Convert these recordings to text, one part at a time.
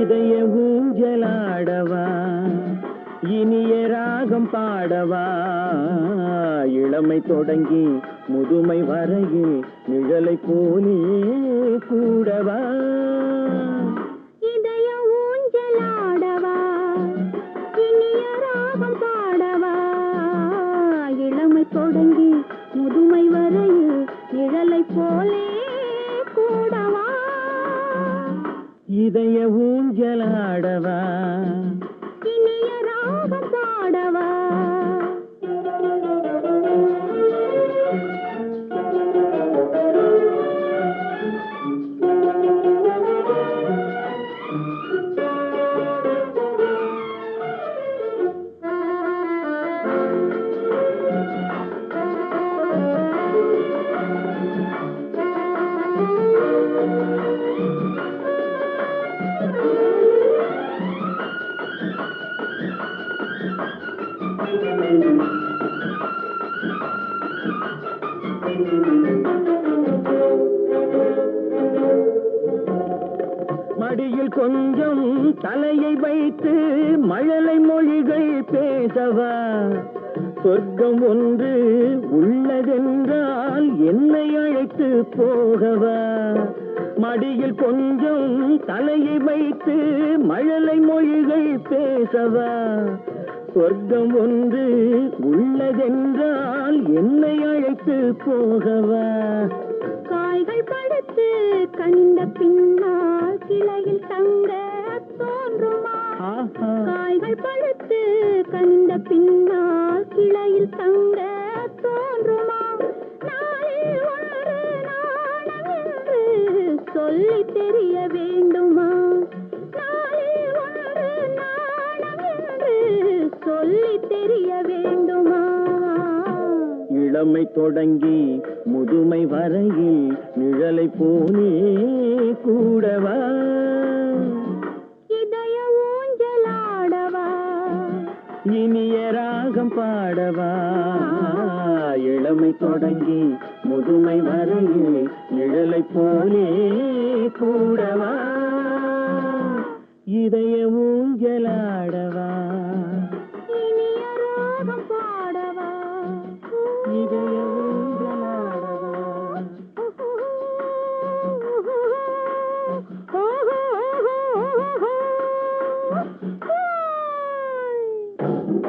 இதய ஊஞ்சலாடவா இனிய ராகம் பாடவா. இளமை தொடங்கி முதுமை வரையில் நிழலை போலே கூடவா. மடியில் கொஞ்சம் தலையை வைத்து மழலை மொழிகள் பேசவா? சொர்க்கம் ஒன்று உள்ளதென்றால் என்னை அழைத்து போகவா? மடியில் கொஞ்சம் தலையை வைத்து மழலை மொழிகள் பேசவா? சொர்க்கம் ஒன்று உள்ளதென்றால் என்னை அழைத்து போகவா? காய்கள் படுத்து கண்ட பின்னால் கிளையில் தங்க தோன்றுமா? காய்கள் பழுத்து கண்ட பின்னால் கிளையில் தங்க தோன்றுமா? நாளில் நாணம் என்று சொல்லி இளமை தொடங்கி முதுமை வரையில் நிழலை போலே கூடவா? இதய ஊஞ்சலாடவா? இனிய ராகம் பாடவா? இளமை தொடங்கி முதுமை வரையில் நிழலை போலே கூடவா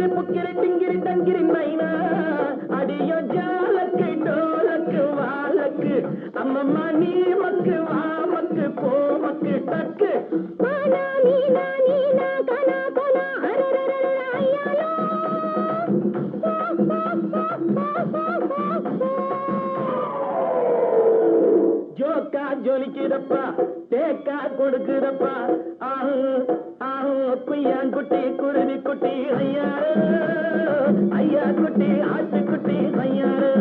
ஜில்லு புக்கிரி டிங்கிரி டங்கிரி நைனா அடியோ ஜாலக்கு டோலக்கு வாலக்கு. அம்மம்மா நீ மக்கு வாமக்கு போமக்கு டக்கு. தேக்கா ஜொலிக்கிறப்பா தேக்கா கொடுக்கிறப்பா. ஆஹு ஆஹு குய்யாங்குட்டி குருவி குட்டி ஐயாரு ஐயா குட்டி ஆட்டு குட்டி ஐயாரு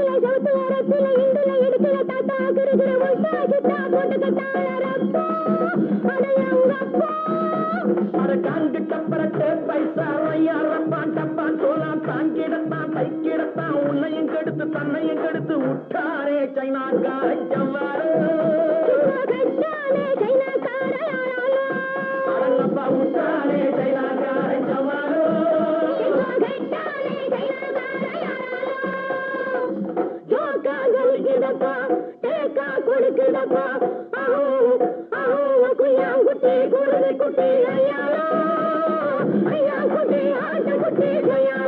இடத்துல கவுத்து வரத்துல இந்துல இடத்துல தாத்தா கிருகிற ஒட்டா கிட்டா போட்டு கட்டாளர் அப்பா அடையா உங்க அப்பா அரை தன்னையும் கெடுத்து விட்டாரே சைனாக்கார ஜவ்வாறு. ஜோக்கா ஜலிக்குதப்பா கொடுக்குதப்பா ஆஹோ ஆஹோ குய்யாங்குட்டி குருவி குட்டி ஐயா. ஐயா குட்டி ஆட்டு குட்டி ஐயா.